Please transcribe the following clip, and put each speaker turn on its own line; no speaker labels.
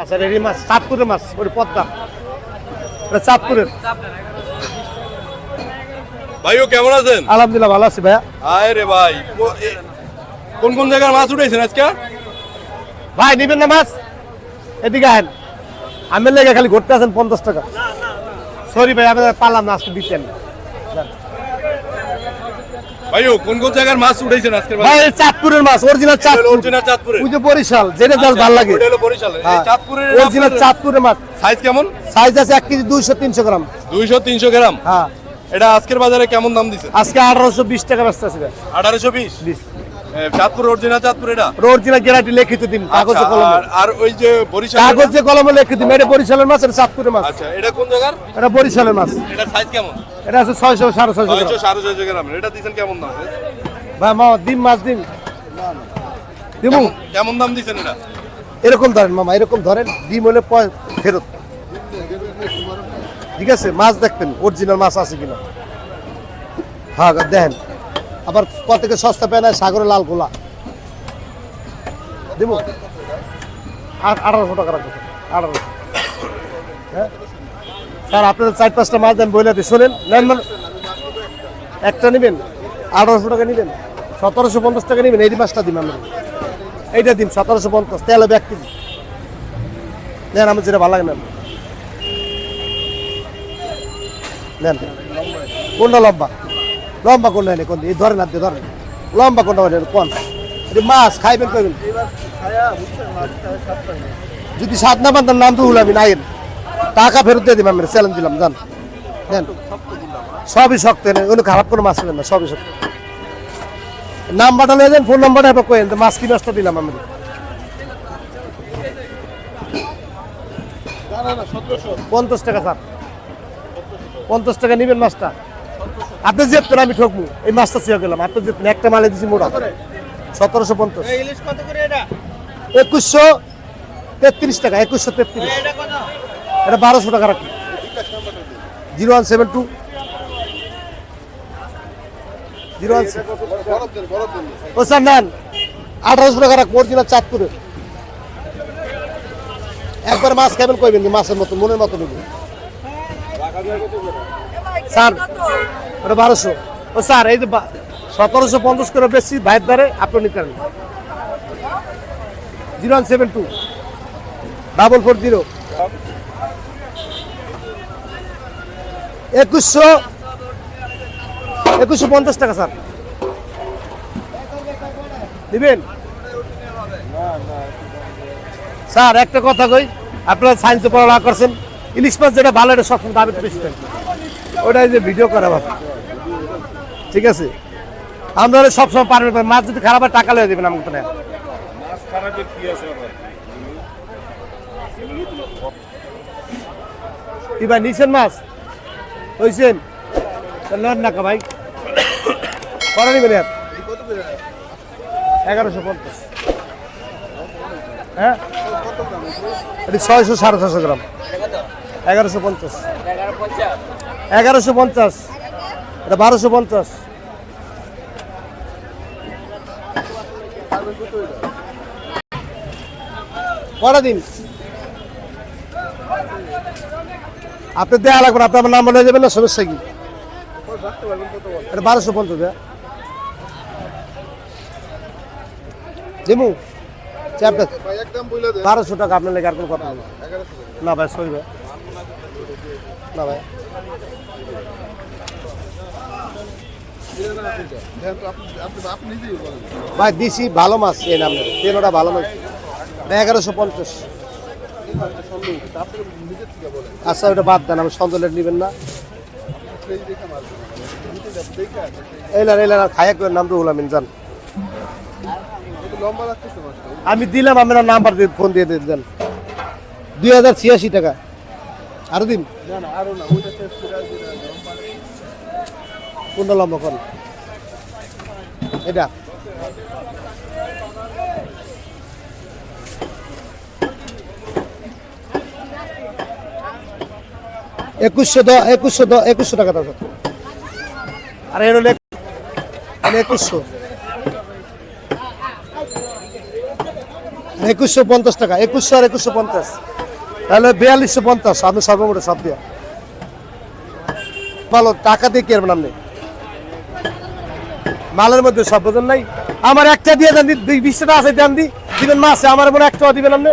আচ্ছা রেডি মাছ চাঁদপুরের মাছ ওই পদ্মা। এটা চাঁদপুরের।
ভাইও কেমন আছেন?
আলহামদুলিল্লাহ ভালো আছি ভাইয়া।
আয় রে ভাই কোন কোন জায়গার মাছ উঠেছেন আজকে?
ভাই নিবেন না মাছ? এদিকে আহেন। আমি লেগে খালি ঘুরতে আছেন পঞ্চাশ টাকা। সরি ভাই আমি পারলাম না আজকে দিতেন।
ভাইও কোন কোন জায়গার মাছ উঠেছেন আজকে
ভাই চাঁদপুরের মাছ অরিজিনাল চাঁদপুর।
অরিজিনাল চাঁদপুরে।
ওই যে বরিশাল যেটা জাল ভালো লাগে।
ওটা হলো বরিশালের চাঁদপুরের
অরিজিনাল চাঁদপুরের মাছ।
সাইজ কেমন?
সাইজ আছে এক কেজি দুইশো তিনশো গ্রাম।
দুইশো তিনশো গ্রাম?
হ্যাঁ।
এটা আজকের বাজারে কেমন দাম দিছে?
আজকে আঠারোশো বিশ টাকা
আঠারোশো বিশ?
বিশ।
চাঁদপুর অরিজিনাল চাঁদপুর এটা?
অরিজিনাল গ্যারান্টি লিখিত দিন কাগজে
আচ্ছা,
কলমে।
আর- ওই যে বরিশাল
কাগজে কলমে লিখিত দিন এটা বরিশালের মাছ এটা চাঁদপুরের মাছ।
আচ্ছা এটা কোন জায়গার?
এটা বরিশালের মাছ।
এটা সাইজ কেমন?
আছে গ্রাম।
কেমন দাম?
ভাই ডিম মাছ ডিম দিমু?
কেমন- দাম এটা?
এরকম ধরেন মামা এরকম ধরেন ডিম হলে ফেরত। ঠিক আছে মাছ দেখবেন অরিজিনাল মাছ আছে কিনা। হ্যাঁ দেখেন। আবার কত থেকে সস্তা পেয়ে নেয়? সাগরে লাল গোলা। দিব? আঠারোশো টাকা রাখব আঠারোশো। হ্যাঁ? স্যার আপনার চার পাঁচটা মাছ দেন বইলাতে শোনেন, নেন একটা নেবেন? আঠারোশো টাকা নেবেন? সতেরোশো পঞ্চাশ টাকা নেবেন? এই মাছটা দিন আমরা। এইটা দিন, সতেরোশো পঞ্চাশ। তেল হবে এক কেজি। নেন আমি যেটা ভালো লাগে, নেন। নেন। কোনটা লম্বা? লম্বা কোনটা নেই কোন এই ধরেন আপনি ধরেন লম্বা নেন কোন? এটা মাছ খাইবেন কইবেন যদি সাত না বান্ধার নাম তো হুলাবি না আইন টাকা ফেরত দিয়ে দিবেন, আমি চ্যালেঞ্জ দিলাম, জান। নেন সবই শক্ত নেই কোনো খারাপ কোনো মাছ নেবেন না, সবই শক্ত। নাম্বারটা নিয়ে যান ফোন নাম্বারটা এবার কয়েন মাছ কি নষ্ট দিলাম আমি। পঞ্চাশ টাকা স্যার। পঞ্চাশ টাকা নেবেন মাছটা। আপনি যেতেন আমি ঠকবো। এই মাছটা চেয়ে গেলাম আপনি যেতেন একটা মালে দিছি মোটা সতেরোশো পঞ্চাশ। একুশশো তেত্রিশ টাকা একুশশো তেত্রিশ। এটা বারোশো টাকা রাখি। Zero one seven two. Zero one ও স্যার নেন। আঠারোশো টাকা রাখ অরিজিনাল চাঁদপুরে। একবার মাছ খাবেন কইবেন মাছের মতো মনের মতো নেবেন। স্যার, ওটা বারোশো। ও স্যার, এই যে সতেরোশো পঞ্চাশ করে বেশি ভাইয়ের দ্বারে আপনি নিতে পারেন। Zero one seven two. Double four zero. একুশশো একুশশো পঞ্চাশ টাকা, স্যার। দিবেন? স্যার, একটা কথা কই, আপনারা সায়েন্সে পড়ালেখা করছেন, ইলিশ মাছ যেটা ভালো, এটা সবসময় দামে তো বেশি থাকে ওটা যে ভিডিও করা ভালো ঠিক আছে? আমরা সবসময় পারবেন মাছ যদি খারাপ হয় টাকা লয়ে দেবেন আমাকে তো না কি ভাই নিছেন মাছ? হইছেন? লন না কা ভাই। করা নিবেন আর এগারোশো পঞ্চাশ। হ্যাঁ? এটা ছয়শো সাড়ে ছশো গ্রাম। এগারোশো পঞ্চাশ। এগারোশো পঞ্চাশ। এটা বারোশো পঞ্চাশ। কটা দিন। আপনি দেয়া লাগবে না, আপনি আমার নাম্বার নিয়ে যাবেন না সমস্যা কি? এটা বারোশো পঞ্চাশ হ্যাঁ। দিমু চ্যাপটা বারোশো টাকা আপনার লেগে আর কোনো কথা না ভাই সরি ভাই। না ভাই। ভাই, দিছি ভালো মাছ এই নামে। তেলোটা ভালো মাছ। এগারোশো পঞ্চাশ। আচ্ছা ওটা বাদ দেন, আমি সঞ্জলের নেবেন না। এলার এলার খায়া করে নাম রুহুল আমিন, জান। আমি দিলাম, আপনার নাম্বার দিয়ে, ফোন দিয়ে দিয়ে দেন। দুই হাজার ছিয়াশি টাকা। আরও দিন। কোনটা লম্বা এটা। একুশশো দ একুশশো দ একুশশো টাকা স্যার। আর এর একুশশো। একুশশো পঞ্চাশ টাকা। একুশশো আর একুশশো পঞ্চাশ। তাহলে বিয়াল্লিশশো পঞ্চাশ। আপনি সর্বমোট সব দিয়ে। ভালো, টাকা দিয়ে কিনবেন আপনি মালের মধ্যে সব নাই। আমার একটা দিয়ে দেন দুই বিশটা আছে দেন দি। দিবেন মাসে আমার মনে একটা দিবেন আপনি।